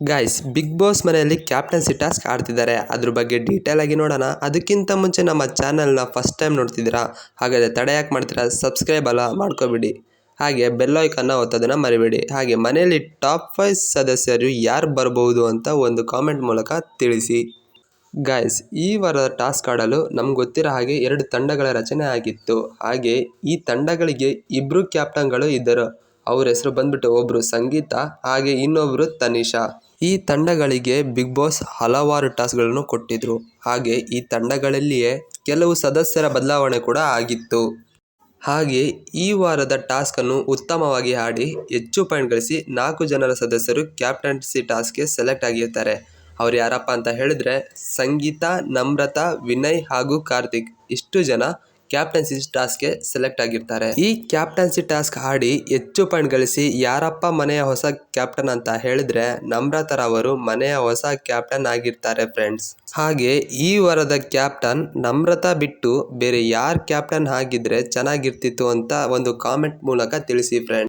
Guys Bigg Boss ಮನೆಯಲ್ಲಿ captaincy task ಆಡ್ತಿದ್ದಾರೆ. ಅದ್ರ ಬಗ್ಗೆ ಡೀಟೇಲ್ ಆಗಿ ನೋಡೋಣ. ಅದಕ್ಕಿಂತ ಮುಂಚೆ ನಮ್ಮ ಚಾನಲ್ನ ಫಸ್ಟ್ ಟೈಮ್ ನೋಡ್ತಿದ್ದೀರಾ? ಹಾಗಾದರೆ ತಡೆ ಯಾಕೆ ಮಾಡ್ತೀರಾ? ಸಬ್ಸ್ಕ್ರೈಬ್ ಅಲ್ಲ, ಮಾಡ್ಕೋಬಿಡಿ. ಹಾಗೆ ಬೆಲ್ ಐಕನ್ನ ಒತ್ತೋದನ್ನ ಮರಿಬೇಡಿ. ಹಾಗೆ ಮನೆಯಲ್ಲಿ ಟಾಪ್ ಫೈವ್ ಸದಸ್ಯರು ಯಾರು ಬರಬಹುದು ಅಂತ ಒಂದು ಕಾಮೆಂಟ್ ಮೂಲಕ ತಿಳಿಸಿ. ಗಾಯ್ಸ್ ಈ ವಾರದ ಟಾಸ್ಕ್ ಆಡಲು ನಮ್ಗೆ ಗೊತ್ತಿರೋ ಹಾಗೆ ಎರಡು ತಂಡಗಳ ರಚನೆ ಆಗಿತ್ತು. ಹಾಗೆ ಈ ತಂಡಗಳಿಗೆ ಇಬ್ಬರು ಕ್ಯಾಪ್ಟನ್ಗಳು ಇದ್ದರು. ಅವ್ರ ಹೆಸರು ಬಂದ್ಬಿಟ್ಟು ಒಬ್ಬರು ಸಂಗೀತ, ಹಾಗೆ ಇನ್ನೊಬ್ಬರು ತನಿಷಾ. ಈ ತಂಡಗಳಿಗೆ ಬಿಗ್ ಬಾಸ್ ಹಲವಾರು ಟಾಸ್ಕ್ಗಳನ್ನು ಕೊಟ್ಟಿದ್ರು. ಹಾಗೆ ಈ ತಂಡಗಳಲ್ಲಿಯೇ ಕೆಲವು ಸದಸ್ಯರ ಬದಲಾವಣೆ ಕೂಡ ಆಗಿತ್ತು. ಹಾಗೆ ಈ ವಾರದ ಟಾಸ್ಕನ್ನು ಉತ್ತಮವಾಗಿ ಆಡಿ ಹೆಚ್ಚು ಪಾಯಿಂಟ್ ಗಳಿಸಿ ನಾಲ್ಕು ಜನರ ಸದಸ್ಯರು ಕ್ಯಾಪ್ಟನ್ಸಿ ಟಾಸ್ಕ್ಗೆ ಸೆಲೆಕ್ಟ್ ಆಗಿರ್ತಾರೆ. ಅವ್ರು ಯಾರಪ್ಪ ಅಂತ ಹೇಳಿದ್ರೆ ಸಂಗೀತ, ನಮ್ರತಾ, ವಿನಯ್ ಹಾಗೂ ಕಾರ್ತಿಕ್. ಇಷ್ಟು ಜನ ಕ್ಯಾಪ್ಟನ್ಸಿ ಟಾಸ್ಕ್ಗೆ ಸೆಲೆಕ್ಟ್ ಆಗಿರ್ತಾರೆ. ಈ ಕ್ಯಾಪ್ಟನ್ಸಿ ಟಾಸ್ಕ್ ಆಡಿ ಹೆಚ್ಚು ಪಾಯಿಂಟ್ ಗಳಿಸಿ ಯಾರಪ್ಪ ಮನೆಯ ಹೊಸ ಕ್ಯಾಪ್ಟನ್ ಅಂತ ಹೇಳಿದ್ರೆ ನಮ್ರತರ ಅವರು ಮನೆಯ ಹೊಸ ಕ್ಯಾಪ್ಟನ್ ಆಗಿರ್ತಾರೆ ಫ್ರೆಂಡ್ಸ್ ಹಾಗೆ ಈ ವಾರದ ಕ್ಯಾಪ್ಟನ್ ನಮ್ರತ ಬಿಟ್ಟು ಬೇರೆ ಯಾರು ಕ್ಯಾಪ್ಟನ್ ಆಗಿದ್ರೆ ಚೆನ್ನಾಗಿರ್ತಿತ್ತು ಅಂತ ಒಂದು ಕಾಮೆಂಟ್ ಮೂಲಕ ತಿಳಿಸಿ ಫ್ರೆಂಡ್ಸ್